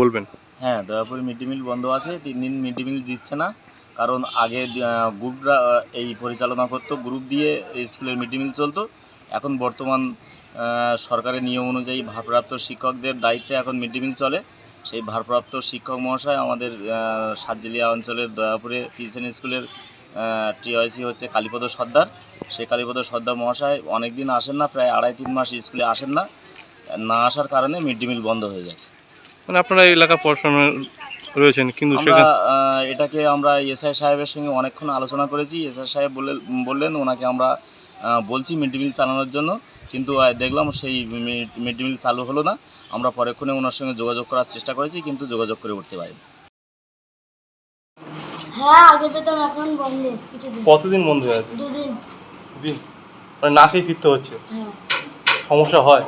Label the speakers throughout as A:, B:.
A: বলবেন।
B: হ্যাঁ দয়াপুরে mid day meal বন্ধ আছে তিন দিন মিড ডে মিল দিচ্ছে না কারণ আগে গ্রুপরা এই পরিচালনা করতো গ্রুপ দিয়ে এই স্কুলের মিড ডে মিল চলতো। এখন বর্তমান সরকারের নিয়ম অনুযায়ী ভারপ্রাপ্ত শিক্ষকদের দায়িত্বে এখন মিড ডে মিল চলে। সেই ভারপ্রাপ্ত শিক্ষক মহাশয় আমাদের সাতজেলিয়া অঞ্চলের দয়াপুরে টিউশন স্কুলের টিআইসি হচ্ছে কালীপদ সর্দার। সেই কালীপদ সর্দার মহাশয় অনেক দিন আসেন না প্রায় আড়াই তিন মাস স্কুলে আসেন না। না আসার কারণে মিড ডে মিল বন্ধ হয়ে গেছে।
A: মানে আপনারা এই এলাকা পড়াশোনা রয়েছেন কিন্তু
B: এটাকে আমরা এসআই সাহেবের সঙ্গে অনেকক্ষণ আলোচনা করেছি। এসআই সাহেব বলে বললেন ওনাকে আমরা বলছি মিড ডে মিল চালানোর জন্য। কিন্তু দেখলাম সেই মিড ডে মিল চালু হলো না। আমরা পরেক্ষণে ওনার সঙ্গে যোগাযোগ করার চেষ্টা করেছি কিন্তু যোগাযোগ করে উঠতে পারিনি।
C: হ্যাঁ আগে পেতাম এখন বন্ধ কিছুদিন।
A: কতদিন বন্ধ হয়ে আছে?
C: দুদিন।
A: দিন মানে না খেয়ে ফিরতে হচ্ছে?
C: হ্যাঁ।
A: সমস্যা হয়?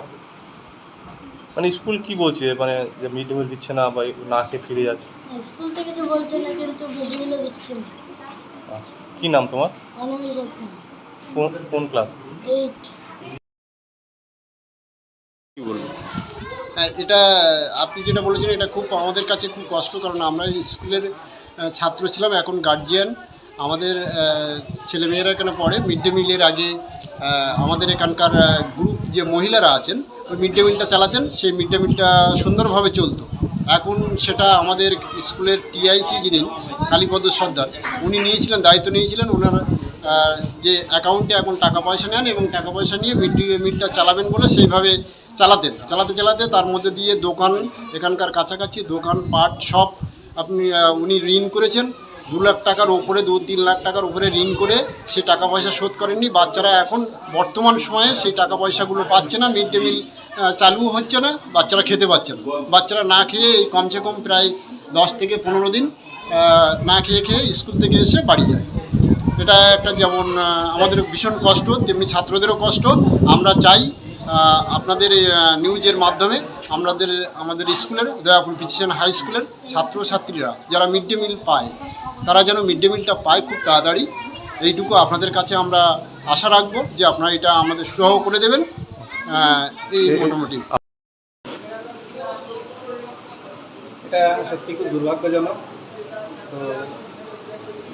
A: মানে স্কুল কি বলছে? মানে যে মিড ডে মিল দিচ্ছে না বা না খেয়ে ফিরে যাচ্ছে?
C: স্কুল থেকে কিছু বলছে না কিন্তু মিলে দিচ্ছে না।
A: আচ্ছা। কী নাম তোমার?
C: যখন
A: কোন কোন ক্লাস কি বলব?
D: হ্যাঁ এটা আপনি যেটা বলেছেন এটা খুব আমাদের কাছে খুব কষ্ট কারণ আমরা স্কুলের ছাত্র ছিলাম এখন গার্জিয়ান আমাদের ছেলেমেয়েরা এখানে পড়ে? মিড ডে মিলের আগে আমাদের এখানকার গ্রুপ যে মহিলারা আছেন ওই মিড ডে মিলটা চালাতেন সেই মিড ডে মিলটা সুন্দরভাবে চলতো। এখন সেটা আমাদের স্কুলের টিআইসি যিনি কালীপদ সর্দার উনি নিয়েছিলেন দায়িত্ব নিয়েছিলেন ওনার যে অ্যাকাউন্টে এখন টাকা পয়সা নেন এবং টাকা পয়সা নিয়ে মিড ডে মিলটা চালাবেন বলে সেইভাবে চালাতেন। চালাতে চালাতে তার মধ্যে দিয়ে দোকান, এখানকার কাছাকাছি দোকান, পাট, সব আপনি উনি ঋণ করেছেন। দু লাখ টাকার ওপরে, দু, তিন লাখ টাকার উপরে ঋণ করে সে টাকা পয়সা শোধ করেননি। বাচ্চারা এখন বর্তমান সময়ে সেই টাকা পয়সাগুলো পাচ্ছে না। মিড ডে মিল চালু হচ্ছে না, বাচ্চারা খেতে পাচ্ছে না। বাচ্চারা না খেয়ে এই কমসে কম প্রায় দশ থেকে পনেরো দিন না খেয়ে খেয়ে স্কুল থেকে এসে বাড়ি যায়। এটা একটা যেমন আমাদের ভীষণ কষ্ট, তেমনি ছাত্রদেরও কষ্ট। আমরা চাই আপনাদের নিউজের মাধ্যমে আমাদের আমাদের স্কুলের, দয়াপুর প্রিসিশন হাই স্কুলের ছাত্রছাত্রীরা, যারা মিড ডে মিল পায়, তারা যেন মিড ডে মিলটা পায় খুব তাড়াতাড়ি। এইটুকু আপনাদের কাছে আমরা আশা রাখব যে আপনারা এটা আমাদের সুরাহ করে দেবেন। এই মোটামুটি।
E: এটা সত্যি খুব দুর্ভাগ্যজনক। তো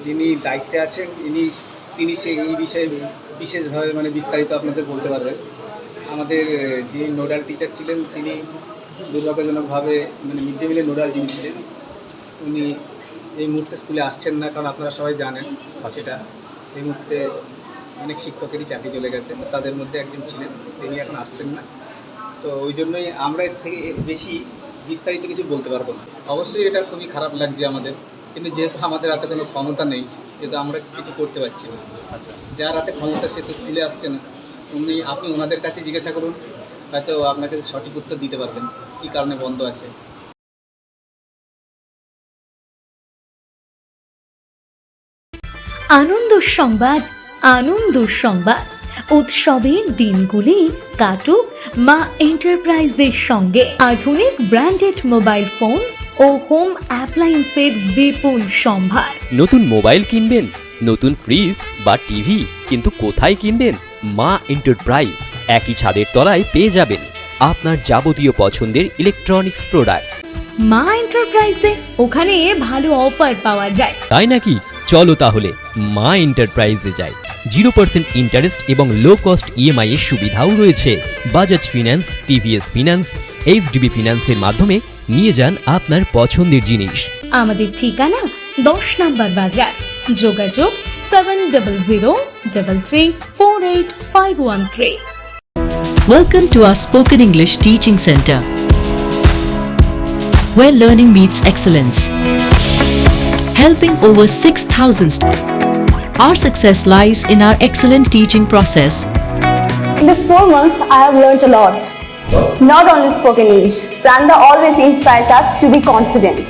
E: যিনি দায়িত্বে আছেন, ইনি, তিনি সেই এই বিষয়ে বিশেষভাবে মানে বিস্তারিত আপনাদের বলতে পারবেন। আমাদের যিনি নোডাল টিচার ছিলেন, তিনি দুর্ভাগ্যজনকভাবে মানে মিড ডে মিলের নোডাল যিনি ছিলেন, উনি এই মুহূর্তে স্কুলে আসছেন না, কারণ আপনারা সবাই জানেন সেটা। এই মুহূর্তে অনেক শিক্ষকেরই চাকরি চলে গেছে তাদের মধ্যে একজন ছিলেন, তিনি এখন আসছেন না। তো ওই জন্যই আমরা এর থেকে বেশি বিস্তারিত কিছু বলতে পারব না। অবশ্যই এটা খুবই খারাপ লাগছে আমাদের। কিন্তু যেহেতু আমাদের হাতে কোনো ক্ষমতা নেই যেহেতু আমরা কিছু করতে পারছি না। আচ্ছা। যার হাতে ক্ষমতা সে তো স্কুলে আসছে না। উনি আপনি ওনাদের কাছে জিজ্ঞাসা করুন হয়তো আপনাকে সঠিক উত্তর দিতে পারবেন কী কারণে বন্ধ আছে।
F: আনন্দ সংবাদ আনন্দ সংবাদ। উৎসবের দিনগুলি কাটুক মা এন্টারপ্রাইজের সঙ্গে। আধুনিক ব্র্যান্ডেড মোবাইল ফোন ও হোম অ্যাপ্লায়েন্সের বিপুল সম্ভার।
G: নতুন মোবাইল কিনবেন নতুন ফ্রিজ বা টিভি কিন্তু কোথায় কিনবেন? মা এন্টারপ্রাইজ একই ছাদের তলায় পেয়ে যাবেন আপনার যাবতীয় পছন্দের ইলেকট্রনিক্স প্রোডাক্ট
F: মা এন্টারপ্রাইজে ওখানে ভালো অফার পাওয়া যায়।
G: তাই নাকি? চলো তাহলে মা এন্টারপ্রাইজে যাই। জিরো পার্সেন্ট ইন্টারেস্ট এবং লো কস্ট ইএমআই এর সুবিধাও রয়েছে। Bajaj finance TVS finance HDB ফিন্যান্সের মাধ্যমে নিয়ে যান আপনার পছন্দের জিনিস
F: আমাদের ঠিকানা দশ নম্বর বাজার যোগাযোগ seven double zero double three four eight five one three
H: Welcome to our spoken English teaching center, where learning meets excellence. Helping over 6,000 st- Our success lies in our excellent teaching process.
I: In these four months, I have learned a lot. Not only spoken English, Pranda always inspires us to be confident.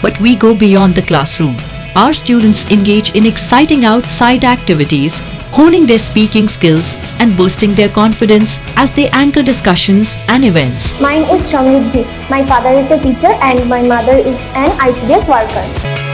H: But we go beyond the classroom. Our students engage in exciting outside activities, honing their speaking skills and boosting their confidence as they anchor discussions and events.
I: Mine is Shamriddhi. My father is a teacher and my mother is an ICDS worker.